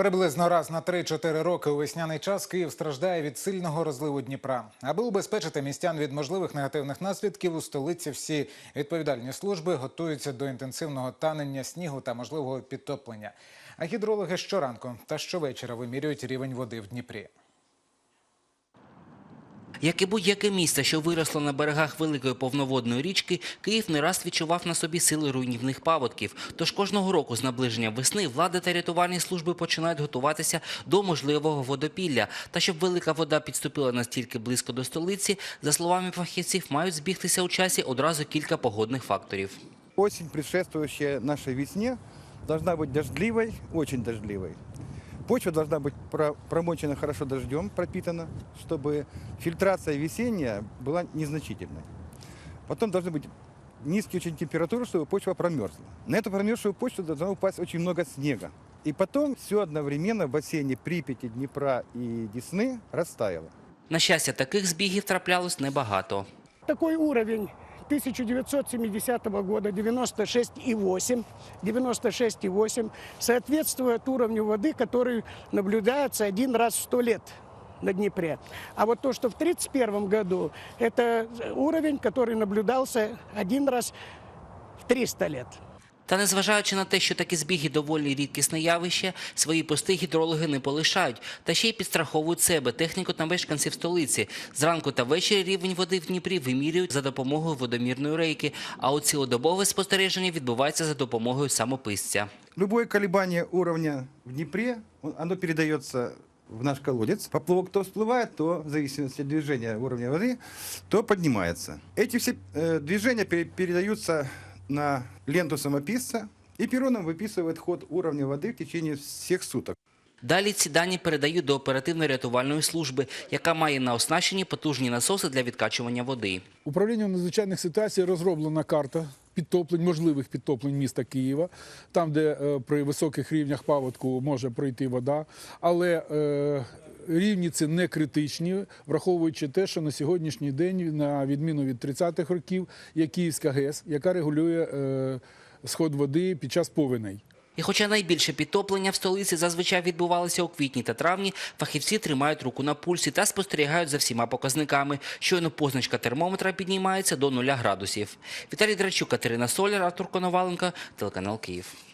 Приблизно раз на 3-4 роки у весняний час Київ страждає від сильного розливу Дніпра. Аби убезпечити містян від можливих негативних наслідків, у столиці всі відповідальні служби готуються до інтенсивного танення снігу та можливого підтоплення. А гідрологи щоранку та щовечора вимірюють рівень води в Дніпрі. Як і будь-яке місце, що виросло на берегах великої повноводної річки, Київ не раз відчував на собі сили руйнівних паводків. Тож кожного року з наближенням весни влада та рятувальні служби починають готуватися до можливого водопілля. Та щоб велика вода підступила настільки близько до столиці, за словами фахівців, мають збігтися у часі одразу кілька погодних факторів. Осень, предшествующая нашей весне, должна быть дождливой, очень дождливой. Почва должна быть про- промочена хорошо дождем, пропитана, чтобы фильтрация весенняя была незначительной. Потом должны быть низкие очень температуры, чтобы почва промерзла. На эту промерзшую почву должно упасть очень много снега. И потом все одновременно в бассейне Припяти, Днепра и Десны растаяло. На щастя, таких збігів траплялось небагато. Такой уровень 1970 года 96,8, 96,8 соответствует уровню воды, который наблюдается один раз в 100 лет на Днепре. А вот то, что в 1931 году, это уровень, который наблюдался один раз в 300 лет. Та незважаючи на те, що такі збіги доволі рідкісне явище, свої пости гідрологи не полишають, та ще й підстраховують себе, техніку та мешканців столиці. Зранку та ввечері рівень води в Дніпрі вимірюють за допомогою водомірної рейки, а от цілодобове спостереження відбувається за допомогою самописця. Любое колебание уровня в Днепре, он- оно передается в наш колодец. Поплавок то всплывает, то в зависимости от движения уровня воды, то поднимается. Эти все э, движения пере- передаются на ленту самописца, и пероном выписывает ход уровня воды в течение всех суток. Далі ці дані передають до оперативно-рятувальної служби, яка має на оснащенні потужні насоси для відкачування води. Управлінням надзвичайних ситуацій розроблена карта підтоплень, можливих підтоплень міста Києва, там, де е, при високих рівнях паводку може пройти вода. Але е, рівні ці не критичні, враховуючи те, що на сьогоднішній день, на відміну від 30-х років, є Київська ГЕС, яка регулює е, сход води під час повеней. І хоча найбільше підтоплення в столиці зазвичай відбувалося у квітні та травні, фахівці тримають руку на пульсі та спостерігають за всіма показниками. Щойно позначка термометра піднімається до 0 градусів. Віталій Драчук, Катерина Соляр, Артур Коноваленко, телеканал Київ.